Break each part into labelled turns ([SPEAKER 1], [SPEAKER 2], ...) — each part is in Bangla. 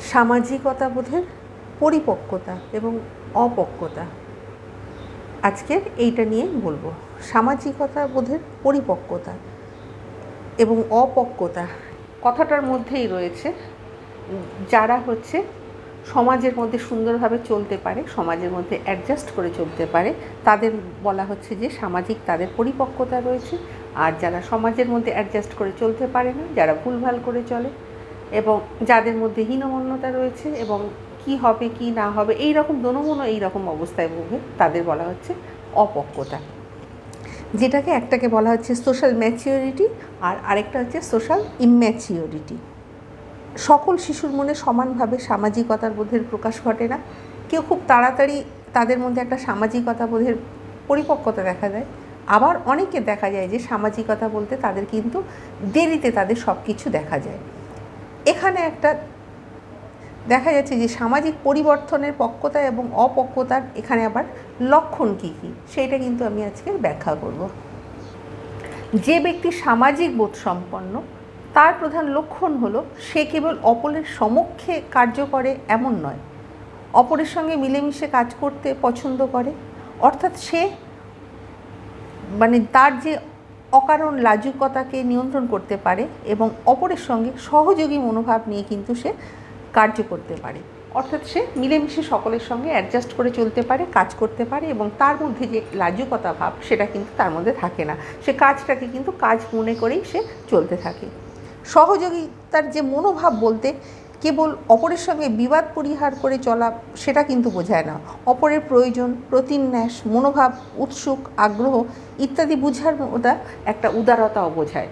[SPEAKER 1] সামাজিকতা বোধের পরিপক্কতা এবং অপক্কতা। আজকের এইটা নিয়ে বলব। সামাজিকতা বোধের পরিপক্কতা এবং অপক্কতা কথাটার মধ্যেই রয়েছে। যারা হচ্ছে সমাজের মধ্যে সুন্দরভাবে চলতে পারে, সমাজের মধ্যে অ্যাডজাস্ট করে চলতে পারে, তাদের বলা হচ্ছে যে সামাজিক তাদের পরিপক্কতা রয়েছে। আর যারা সমাজের মধ্যে অ্যাডজাস্ট করে চলতে পারে না, যারা ভুলভাল করে চলে এবং যাদের মধ্যে হীনমন্যতা রয়েছে এবং কি হবে, কি না হবে এই রকম দোনোমনো এই রকম অবস্থায় ভোগে, তাদের বলা হচ্ছে অপক্কতা। যেটাকে একটাকে বলা হচ্ছে সোশ্যাল ম্যাচিওরিটি আর আরেকটা হচ্ছে সোশ্যাল ইম্যাচিওরিটি সকল শিশুর মনে সমানভাবে সামাজিকতার বোধের প্রকাশ ঘটে না। কেউ খুব তাড়াতাড়ি তাদের মধ্যে একটা সামাজিকতা বোধের পরিপক্কতা দেখা যায়। আবার অনেকে দেখা যায় যে সামাজিকতা বলতে তাদের কিন্তু দেরিতে তাদের সব কিছু দেখা যায়। এখানে একটা দেখা যাচ্ছে যে সামাজিক পরিবর্তনের পক্কতা এবং অপক্কতার এখানে আবার লক্ষণ কী কী? সেইটা কিন্তু আমি আজকে ব্যাখ্যা করব। যে ব্যক্তি সামাজিক বোধ সম্পন্ন, তার প্রধান লক্ষণ হলো সে কেবল অপরের সমক্ষে কার্য করে এমন নয়। অপরের সঙ্গে মিলেমিশে কাজ করতে পছন্দ করে। অর্থাৎ সে মানে তার যে অকারণ লাজুকতাকে নিয়ন্ত্রণ করতে পারে এবং অপরের সঙ্গে সহযোগী মনোভাব নিয়ে কিন্তু সে কার্য করতে পারে। অর্থাৎ সে মিলেমিশে সকলের সঙ্গে অ্যাডজাস্ট করে চলতে পারে, কাজ করতে পারে এবং তার মধ্যে যে লাজুকতা ভাব সেটা কিন্তু তার মধ্যে থাকে না। সে কাজটাকে কিন্তু কাজ মনে করেই সে চলতে থাকে। সহযোগিতার যে মনোভাব বলতে কেবল অপরের সঙ্গে বিবাদ পরিহার করে চলা সেটা কিন্তু বোঝায় না। অপরের প্রয়োজন, প্রতিন্যাস, মনোভাব, উৎসুক, আগ্রহ ইত্যাদি বুঝার ওটা একটা উদারতাও বোঝায়।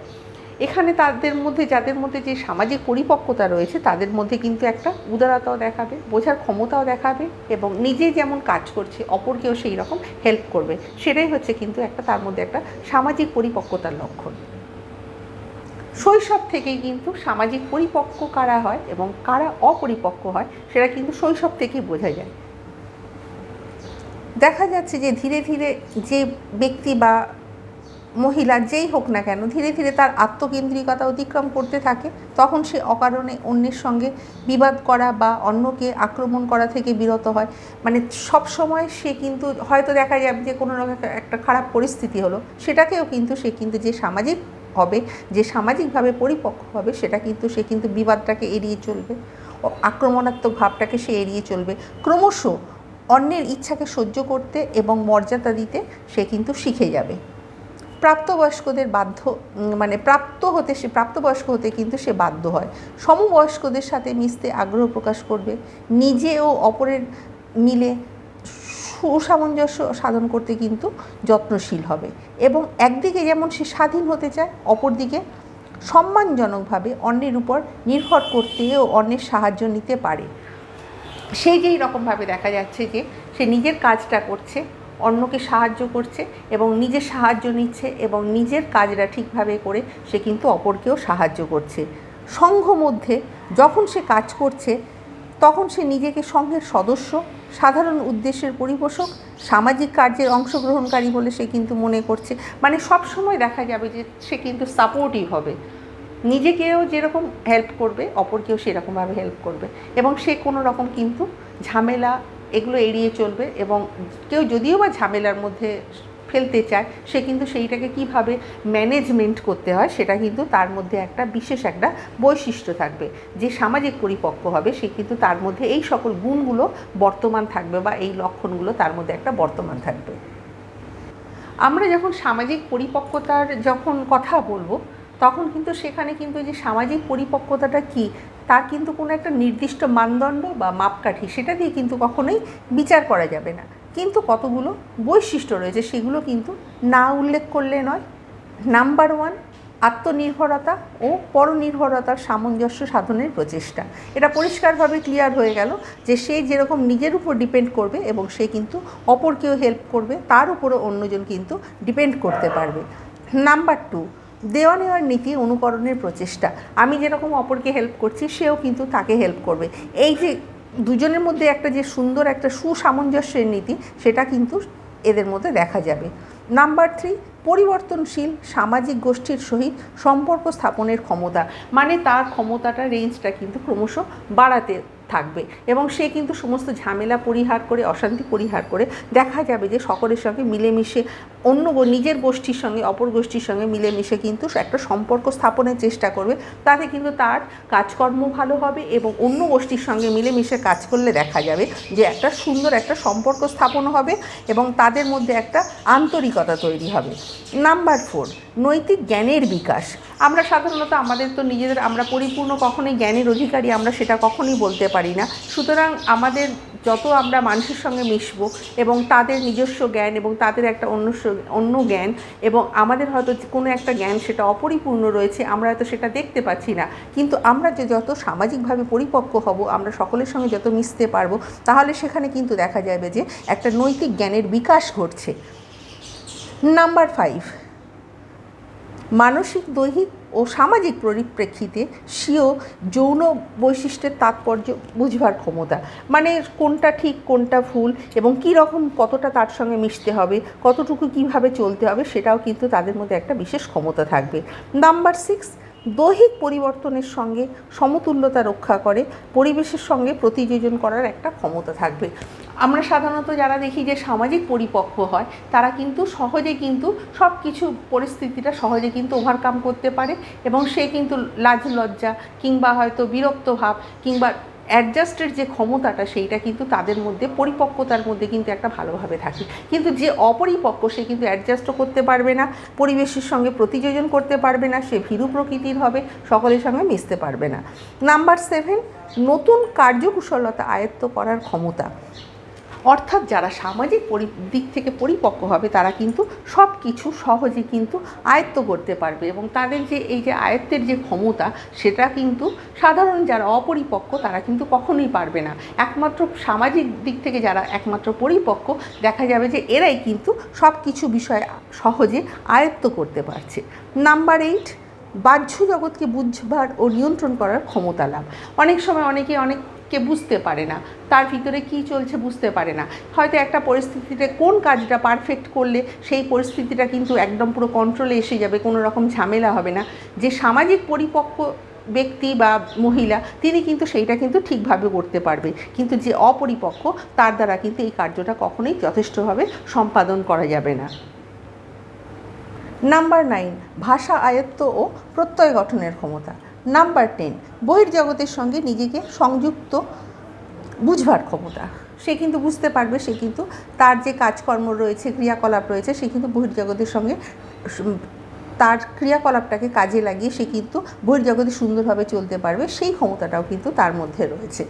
[SPEAKER 1] এখানে তাদের মধ্যে, যাদের মধ্যে যে সামাজিক পরিপক্কতা রয়েছে, তাদের মধ্যে কিন্তু একটা উদারতাও দেখাবে, বোঝার ক্ষমতাও দেখাবে এবং নিজে যেমন কাজ করছে, অপরকেও সেই রকম হেল্প করবে। সেটাই হচ্ছে কিন্তু একটা তার মধ্যে একটা সামাজিক পরিপক্কতার লক্ষণ। শৈশব থেকেই কিন্তু সামাজিক পরিপক্ক কারা হয় এবং কারা অপরিপক্ক হয়, সেটা কিন্তু শৈশব থেকেই বোঝা যায়। দেখা যাচ্ছে যে ধীরে ধীরে যে ব্যক্তি বা মহিলা যেই হোক না কেন, ধীরে ধীরে তার আত্মকেন্দ্রিকতা অতিক্রম করতে থাকে। তখন সে অকারণে অন্যের সঙ্গে বিবাদ করা বা অন্যকে আক্রমণ করা থেকে বিরত হয়। মানে সব সময় সে কিন্তু, হয়তো দেখা যাবে যে কোনো রকম একটা খারাপ পরিস্থিতি হলো, সেটাকেও কিন্তু সে কিন্তু যে সামাজিক হবে, যে সামাজিকভাবে পরিপক্ক হবে, সেটা কিন্তু সে কিন্তু বিবাদটাকে এড়িয়ে চলবে। আক্রমণাত্মক ভাবটাকে সে এড়িয়ে চলবে। ক্রমশ অন্যের ইচ্ছাকে সহ্য করতে এবং মর্যাদা দিতে সে কিন্তু শিখে যাবে। প্রাপ্তবয়স্কদের বাধ্য মানে প্রাপ্ত হতে সে, প্রাপ্তবয়স্ক হতে কিন্তু সে বাধ্য হয়। সমবয়স্কদের সাথে মিশতে আগ্রহ প্রকাশ করবে। নিজে ও অপরের মিলে সুসামঞ্জস্য সাধন করতে কিন্তু যত্নশীল হবে এবং একদিকে যেমন সে স্বাধীন হতে চায়, অপরদিকে সম্মানজনকভাবে অন্যের উপর নির্ভর করতে ও অন্যের সাহায্য নিতে পারে। সেই যেই রকমভাবে দেখা যাচ্ছে যে সে নিজের কাজটা করছে, অন্যকে সাহায্য করছে এবং নিজের সাহায্য নিচ্ছে এবং নিজের কাজটা ঠিকভাবে করে সে কিন্তু অপরকেও সাহায্য করছে। সংঘ মধ্যে যখন সে কাজ করছে, তখন সে নিজেকে সংঘের সদস্য সাধারণ উদ্দেশ্যের পরিপোষক, সামাজিক কার্যের অংশগ্রহণকারী বলে সে কিন্তু মনে করছে। মানে সব সময় দেখা যাবে যে সে কিন্তু সাপোর্টিভ হবে। নিজেকেও যেরকম হেল্প করবে, অপরকেও সেরকমভাবে হেল্প করবে। এবং সে কোনো রকম কিন্তু ঝামেলা এগুলো এড়িয়ে চলবে এবং কেউ যদিও বা ঝামেলার মধ্যে ফেলতে চায়, সে কিন্তু সেইটাকে কীভাবে ম্যানেজমেন্ট করতে হয় সেটা কিন্তু তার মধ্যে একটা বিশেষ একটা বৈশিষ্ট্য থাকবে। যে সামাজিক পরিপক্ক হবে, সে কিন্তু তার মধ্যে এই সকল গুণগুলো বর্তমান থাকবে বা এই লক্ষণগুলো তার মধ্যে একটা বর্তমান থাকবে। আমরা যখন সামাজিক পরিপক্কতার যখন কথা বলব, তখন কিন্তু সেখানে কিন্তু যে সামাজিক পরিপক্কতাটা কি, তার কিন্তু কোনো একটা নির্দিষ্ট মানদণ্ড বা মাপকাঠি, সেটা দিয়ে কিন্তু কখনোই বিচার করা যাবে না। কিন্তু কতগুলো বৈশিষ্ট্য রয়েছে সেগুলো কিন্তু না উল্লেখ করলে নয়। নাম্বার ওয়ান আত্মনির্ভরতা ও পরনির্ভরতার সামঞ্জস্য সাধনের প্রচেষ্টা। এটা পরিষ্কারভাবে ক্লিয়ার হয়ে গেল যে সে যেরকম নিজের উপর ডিপেন্ড করবে এবং সে কিন্তু অপরকেও হেল্প করবে, তার উপরও অন্যজন কিন্তু ডিপেন্ড করতে পারবে। নাম্বার টু দেওয়া নেওয়ার নীতি অনুকরণের প্রচেষ্টা। আমি যেরকম অপরকে হেল্প করছি, সেও কিন্তু তাকে হেল্প করবে। এই যে দুজনের মধ্যে একটা যে সুন্দর একটা সুসামঞ্জস্যের নীতি, সেটা কিন্তু এদের মধ্যে দেখা যাবে। নাম্বার থ্রি পরিবর্তনশীল সামাজিক গোষ্ঠীর সহিত সম্পর্ক স্থাপনের ক্ষমতা মানে তার ক্ষমতাটা রেঞ্জটা কিন্তু ক্রমশ বাড়াতে থাকবে। এবং সে কিন্তু সমস্ত ঝামেলা পরিহার করে, অশান্তি পরিহার করে দেখা যাবে যে সকলের সঙ্গে মিলেমিশে অন্য নিজের গোষ্ঠীর সঙ্গে, অপর গোষ্ঠীর সঙ্গে মিলেমিশে কিন্তু একটা সম্পর্ক স্থাপনের চেষ্টা করবে। তাতে কিন্তু তার কাজকর্ম ভালো হবে এবং অন্য গোষ্ঠীর সঙ্গে মিলেমিশে কাজ করলে দেখা যাবে যে একটা সুন্দর একটা সম্পর্ক স্থাপন হবে এবং তাদের মধ্যে একটা আন্তরিকতা তৈরি হবে। নাম্বার ফোর নৈতিক জ্ঞানের বিকাশ। আমরা সাধারণত আমাদের তো নিজেদের, আমরা পরিপূর্ণ কখনোই জ্ঞানের অধিকারী, আমরা সেটা কখনোই বলতে পারি না। সুতরাং আমাদের যত আমরা মানুষের সঙ্গে মিশবো এবং তাদের নিজস্ব জ্ঞান এবং তাদের একটা অন্য অন্য জ্ঞান এবং আমাদের হয়তো কোনো একটা জ্ঞান সেটা অপরিপূর্ণ রয়েছে, আমরা হয়তো সেটা দেখতে পাচ্ছি না। কিন্তু আমরা যে যত সামাজিকভাবে পরিপক্ক হব, আমরা সকলের সঙ্গে যত মিশতে পারব, তাহলে সেখানে কিন্তু দেখা যাবে যে একটা নৈতিক জ্ঞানের বিকাশ ঘটছে। নাম্বার ফাইভ মানসিক, দৈহিক ও সামাজিক পরিপ্রেক্ষিতে স্বীয় যৌন বৈশিষ্ট্যের তাৎপর্য বুঝবার ক্ষমতা। মানে কোনটা ঠিক, কোনটা ভুল এবং কী রকম, কতটা তার সঙ্গে মিশতে হবে, কতটুকু কীভাবে চলতে হবে সেটাও কিন্তু তাদের মধ্যে একটা বিশেষ ক্ষমতা থাকবে। নাম্বার সিক্স দৈহিক পরিবর্তনের সঙ্গে সমতুল্যতা রক্ষা করে, পরিবেশের সঙ্গে প্রতিযোজন করার একটা ক্ষমতা থাকবে। আমরা সাধারণত যারা দেখি যে সামাজিক পরিপক্ক হয়, তারা কিন্তু সহজে কিন্তু সব কিছু পরিস্থিতিটা সহজে কিন্তু ওভারকাম করতে পারে এবং সে কিন্তু লাজ লজ্জা কিংবা হয়তো বিরক্ত ভাব কিংবা অ্যাডজাস্টের যে ক্ষমতাটা, সেইটা কিন্তু তাদের মধ্যে, পরিপক্কতার মধ্যে কিন্তু একটা ভালোভাবে থাকে। কিন্তু যে অপরিপক্ক, সে কিন্তু অ্যাডজাস্টও করতে পারবে না, পরিবেশের সঙ্গে প্রতিযোজন করতে পারবে না, সে ভীরু প্রকৃতির হবে, সকলের সঙ্গে মিশতে পারবে না। নাম্বার সেভেন নতুন কার্যকুশলতা আয়ত্ত করার ক্ষমতা। অর্থাৎ যারা সামাজিক দিক থেকে পরিপক্ক হবে, তারা কিন্তু সব কিছু সহজে কিন্তু আয়ত্ত করতে পারবে এবং তাদের যে, এই যে আয়ত্তের যে ক্ষমতা, সেটা কিন্তু সাধারণ যারা অপরিপক্ক, তারা কিন্তু কখনোই পারবে না। একমাত্র সামাজিক দিক থেকে যারা একমাত্র পরিপক্ক, দেখা যাবে যে এরাই কিন্তু সব কিছু বিষয় সহজে আয়ত্ত করতে পারছে। নাম্বার এইট বাহ্য জগৎকে বুঝবার ও নিয়ন্ত্রণ করার ক্ষমতা লাভ। অনেক সময় অনেকে অনেককে বুঝতে পারে না। তার ভিতরে কি চলছে বুঝতে পারে না। হয়তো একটা পরিস্থিতিতে কোন কাজটা পারফেক্ট করলে সেই পরিস্থিতিটা কিন্তু একদম পুরো কন্ট্রোলে এসে যাবে, কোনো রকম ঝামেলা হবে না। যে সামাজিক পরিপক্ক ব্যক্তি বা মহিলা, তিনি কিন্তু সেইটা কিন্তু ঠিকভাবে করতে পারবে। কিন্তু যে অপরিপক্ক, তার দ্বারা কিন্তু এই কার্যটা কখনোই যথেষ্টভাবে সম্পাদন করা যাবে না। নাম্বার নাইন ভাষা আয়ত্ত ও প্রত্যয় গঠনের ক্ষমতা। নাম্বার টেন বহির্জগতের সঙ্গে নিজেকে সংযুক্ত বুঝবার ক্ষমতা। সে কিন্তু বুঝতে পারবে, সে কিন্তু তার যে কাজকর্ম রয়েছে, ক্রিয়াকলাপ রয়েছে, সে কিন্তু বহির্জগতের সঙ্গে তার ক্রিয়াকলাপটাকে কাজে লাগিয়ে সে কিন্তু বহির্জগতে সুন্দরভাবে চলতে পারবে, সেই ক্ষমতাটাও কিন্তু তার মধ্যে রয়েছে।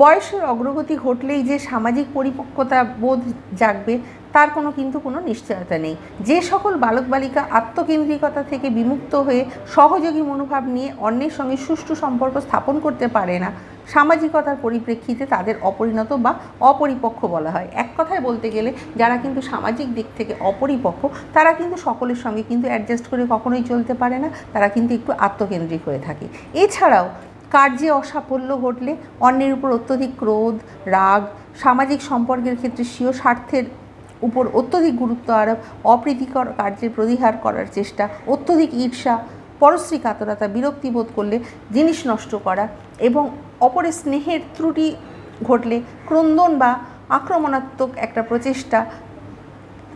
[SPEAKER 1] বয়সের অগ্রগতি ঘটলেই যে সামাজিক পরিপক্কতা বোধ জাগবে তার কোনো কিন্তু কোনো নিশ্চয়তা নেই। যে সকল বালক বালিকা আত্মকেন্দ্রিকতা থেকে বিমুক্ত হয়ে সহযোগী মনোভাব নিয়ে অন্যের সঙ্গে সুষ্ঠু সম্পর্ক স্থাপন করতে পারে না, সামাজিকতার পরিপ্রেক্ষিতে তাদের অপরিণত বা অপরিপক্ক বলা হয়। এক কথায় বলতে গেলে, যারা কিন্তু সামাজিক দিক থেকে অপরিপক্ক, তারা কিন্তু সকলের সঙ্গে কিন্তু অ্যাডজাস্ট করে কখনোই চলতে পারে না, তারা কিন্তু একটু আত্মকেন্দ্রিক হয়ে থাকে। এছাড়াও, কার্যে অসাফল্য ঘটলে অন্যের উপর অত্যধিক ক্রোধ, রাগ, সামাজিক সম্পর্কের ক্ষেত্রে স্বীয় স্বার্থের উপর অত্যধিক গুরুত্ব আরোপ, অপ্রীতিকর কার্যের প্রতিহার করার চেষ্টা, অত্যধিক ঈর্ষা পরশ্রী কাতরতা বিরক্তি বোধ করলে জিনিস নষ্ট করা এবং অপরের স্নেহের ত্রুটি ঘটলে ক্রন্দন বা আক্রমণাত্মক একটা প্রচেষ্টা,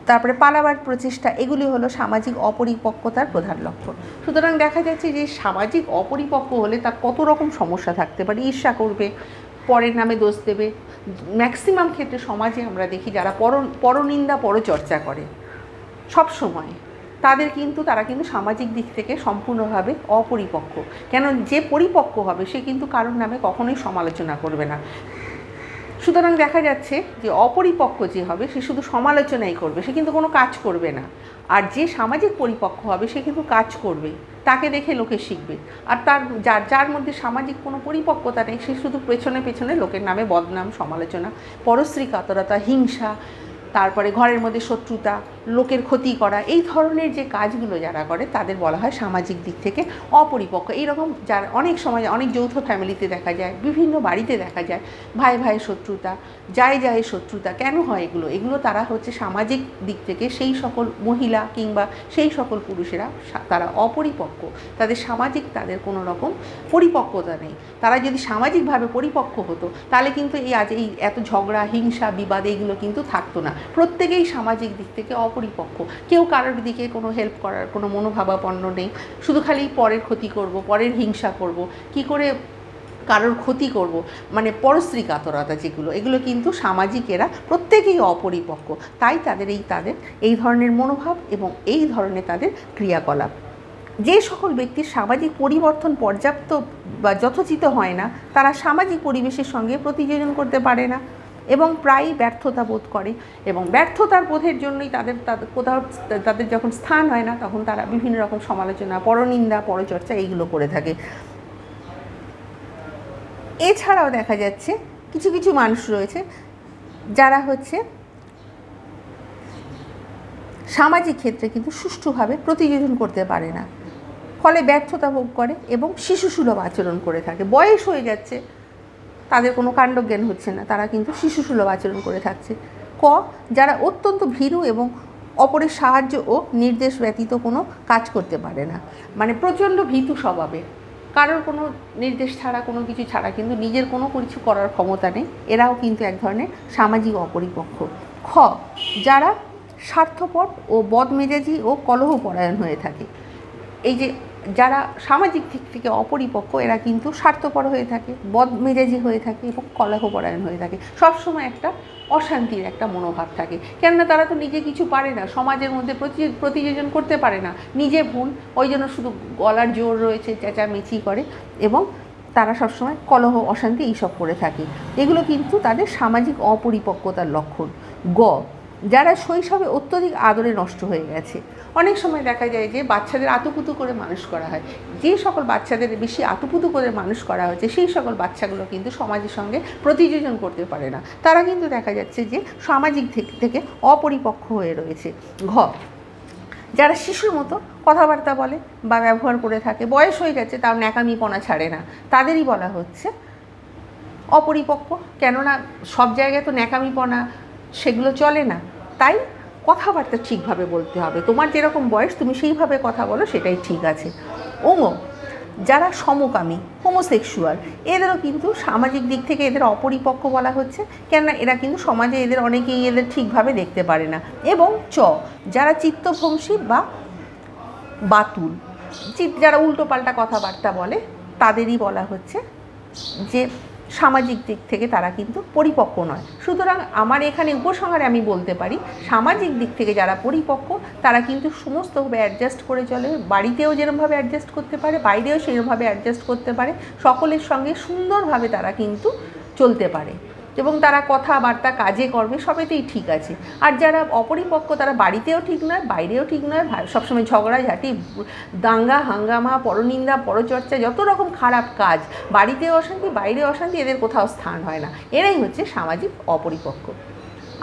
[SPEAKER 1] তারপরে পালাবার প্রচেষ্টা, এগুলি হলো সামাজিক অপরিপক্কতার প্রধান লক্ষণ। সুতরাং দেখা যাচ্ছে যে সামাজিক অপরিপক্ক হলে তার কত রকম সমস্যা থাকতে পারে? ঈর্ষা করবে, পরের নামে দোষ দেবে ম্যাক্সিমাম ক্ষেত্রে সমাজে আমরা দেখি যারা পর, পরনিন্দা, পরচর্চা করে। সব সময়। তাদের কিন্তু, তারা কিন্তু সামাজিক দিক থেকে সম্পূর্ণভাবে অপরিপক্ক। কেন যে পরিপক্ক হবে, সে কিন্তু কারোর নামে কখনোই সমালোচনা করবে না। সুতরাং দেখা যাচ্ছে যে অপরিপক্ক যে হবে, সে শুধু সমালোচনাই করবে, সে কিন্তু কোনো কাজ করবে না। আর যে সামাজিক পরিপক্ক হবে, সে কিন্তু কাজ করবে, তাকে দেখে লোকে শিখবে। আর তার, যার যার মধ্যে সামাজিক কোনো পরিপক্কতা নেই, সে শুধু পেছনে পেছনে লোকের নামে বদনাম, সমালোচনা, পরশ্রী কাতরতা, হিংসা তারপরে ঘরের মধ্যে শত্রুতা, লোকের ক্ষতি করা, এই ধরনের যে কাজগুলো যারা করে, তাদের বলা হয় সামাজিক দিক থেকে অপরিপক্ক। এইরকম যার অনেক সময় অনেক যৌথ ফ্যামিলিতে দেখা যায়, বিভিন্ন বাড়িতে দেখা যায়, ভাই ভাই শত্রুতা যায় যায় শত্রুতা, কেন হয় এগুলো? এগুলো তারা হচ্ছে সামাজিক দিক থেকে সেই সকল মহিলা কিংবা সেই সকল পুরুষেরা তারা অপরিপক্ক। তাদের সামাজিক, তাদের কোনো রকম পরিপক্কতা নেই। তারা যদি সামাজিকভাবে পরিপক্ক হতো, তাহলে কিন্তু এই আজ এই এত ঝগড়া, হিংসা, বিবাদ, এইগুলো কিন্তু থাকতো না। প্রত্যেকেই সামাজিক দিক থেকে অপরিপক্ক। কেউ কারোর দিকে কোনো হেল্প করার কোনো মনোভাবাপন্ন নেই। শুধু খালি পরের ক্ষতি করব, পরের হিংসা করব, কি করে কারোর ক্ষতি করব? মানে পরশ্রী কাতরতা যেগুলো, এগুলো কিন্তু সামাজিকেরা প্রত্যেকেই অপরিপক্ক। তাই তাদের এই তাদের এই ধরনের মনোভাব এবং এই ধরনের তাদের ক্রিয়াকলাপ। যে সকল ব্যক্তির সামাজিক পরিবর্তন পর্যাপ্ত বা যথোচিত হয় না, তারা সামাজিক পরিবেশের সঙ্গে প্রতিযোজন করতে পারে না। এবং প্রায়ই ব্যর্থতা বোধ করে এবং ব্যর্থতার বোধের জন্যই তাদের তাদের কোথাও তাদের যখন স্থান হয় না, তখন তারা বিভিন্ন রকম সমালোচনা, পরনিন্দা, পরচর্চা এইগুলো করে থাকে। এছাড়াও দেখা যাচ্ছে কিছু কিছু মানুষ রয়েছে যারা হচ্ছে সামাজিক ক্ষেত্রে কিন্তু সুষ্ঠুভাবে প্রতিযোজন করতে পারে না। ফলে ব্যর্থতা ভোগ করে এবং শিশুসুলভ আচরণ করে থাকে। বয়স হয়ে যাচ্ছে। তাদের কোনো কাণ্ডজ্ঞান হচ্ছে না। তারা কিন্তু শিশুসুলভ আচরণ করে থাকছে। ক, যারা অত্যন্ত ভীরু এবং অপরের সাহায্য ও নির্দেশ ব্যতীত কোনো কাজ করতে পারে না। মানে প্রচণ্ড ভীতু স্বভাবে কারোর কোনো নির্দেশ ছাড়া, কোনো কিছু ছাড়া কিন্তু নিজের কোনো কিছু করার ক্ষমতা নেই। এরাও কিন্তু এক ধরনের সামাজিক অপরিপক্ষ খ, যারা স্বার্থপর ও বদমেজাজি ও কলহপরায়ণ হয়ে থাকে। এই যে যারা সামাজিক দিক থেকে অপরিপক্ক, এরা কিন্তু স্বার্থপর হয়ে থাকে বদমেজাজি হয়ে থাকে এবং কলহপরায়ণ হয়ে থাকে। সবসময় একটা অশান্তির একটা মনোভাব থাকে। কেননা তারা তো নিজে কিছু পারে না, সমাজের মধ্যে প্রতি- প্রতিযোজন করতে পারে না। নিজে ভুল, ওই জন্য শুধু গলার জোর রয়েছে, চেঁচামেচি করে এবং তারা সবসময় কলহ, অশান্তি এইসব করে থাকে। এগুলো কিন্তু তাদের সামাজিক অপরিপক্কতার লক্ষণ। গ যারা শৈশবে অত্যধিক আদরে নষ্ট হয়ে গেছে। অনেক সময় দেখা যায় যে বাচ্চাদের আতুপুতু করে মানুষ করা হয়। যে সকল বাচ্চাদের বেশি আতুপুতু করে মানুষ করা হয়েছে, সেই সকল বাচ্চাগুলো কিন্তু সমাজের সঙ্গে প্রতিযোজন করতে পারে না। তারা কিন্তু দেখা যাচ্ছে যে সামাজিক থেকে অপরিপক্ক হয়ে রয়েছে। ঘ, যারা শিশুর মতো কথাবার্তা বলে বা ব্যবহার করে থাকে, বয়স হয়ে যাচ্ছে তাও ন্যাকামিপনা ছাড়ে না। তাদেরই বলা হচ্ছে অপরিপক্ক। কেননা সব জায়গায় তো ন্যাকামিপনা সেগুলো চলে না। তাই কথাবার্তা ঠিকভাবে বলতে হবে। তোমার যেরকম বয়স, তুমি সেইভাবে কথা বলো, সেটাই ঠিক আছে। ওঙ যারা সমকামী হোমোসেক্সুয়াল এদেরও কিন্তু সামাজিক দিক থেকে এদের অপরিপক্ক বলা হচ্ছে, কেননা এরা কিন্তু সমাজে এদের অনেকেই এদের ঠিকভাবে দেখতে পারে না। এবং চ, যারা চিত্তভ্রংশী বা বাতুল যারা উল্টোপাল্টা কথাবার্তা বলে, তাদেরই বলা হচ্ছে যে সামাজিক দিক থেকে তারা কিন্তু পরিপক্ক নয়। সুতরাং আমার এখানে উপসংহারে আমি বলতে পারি, সামাজিক দিক থেকে যারা পরিপক্ক, তারা কিন্তু সমস্তভাবে অ্যাডজাস্ট করে চলে। বাড়িতেও যেরমভাবে অ্যাডজাস্ট করতে পারে, বাইরেও সেরমভাবে অ্যাডজাস্ট করতে পারে। সকলের সঙ্গে সুন্দরভাবে তারা কিন্তু চলতে পারে। এবং তারা কথাবার্তা, কাজে, কর্মে সবেতেই ঠিক আছে। আর যারা অপরিপক্ক, তারা বাড়িতেও ঠিক নয়, বাইরেও ঠিক নয় সবসময় ঝগড়াঝাটি দাঙ্গা, হাঙ্গামা, পরনিন্দা, পরচর্চা, যত রকম খারাপ কাজ বাড়িতেও অশান্তি, বাইরে অশান্তি, এদের কোথাও স্থান হয় না। এরাই হচ্ছে সামাজিক অপরিপক্ক।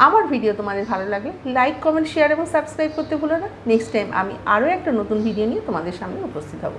[SPEAKER 1] আমার ভিডিও তোমাদের ভালো লাগলে লাইক কমেন্ট শেয়ার এবং সাবস্ক্রাইব করতে ভুলো না। নেক্সট টাইম আমি আরও একটা নতুন ভিডিও নিয়ে তোমাদের সামনে উপস্থিত হব।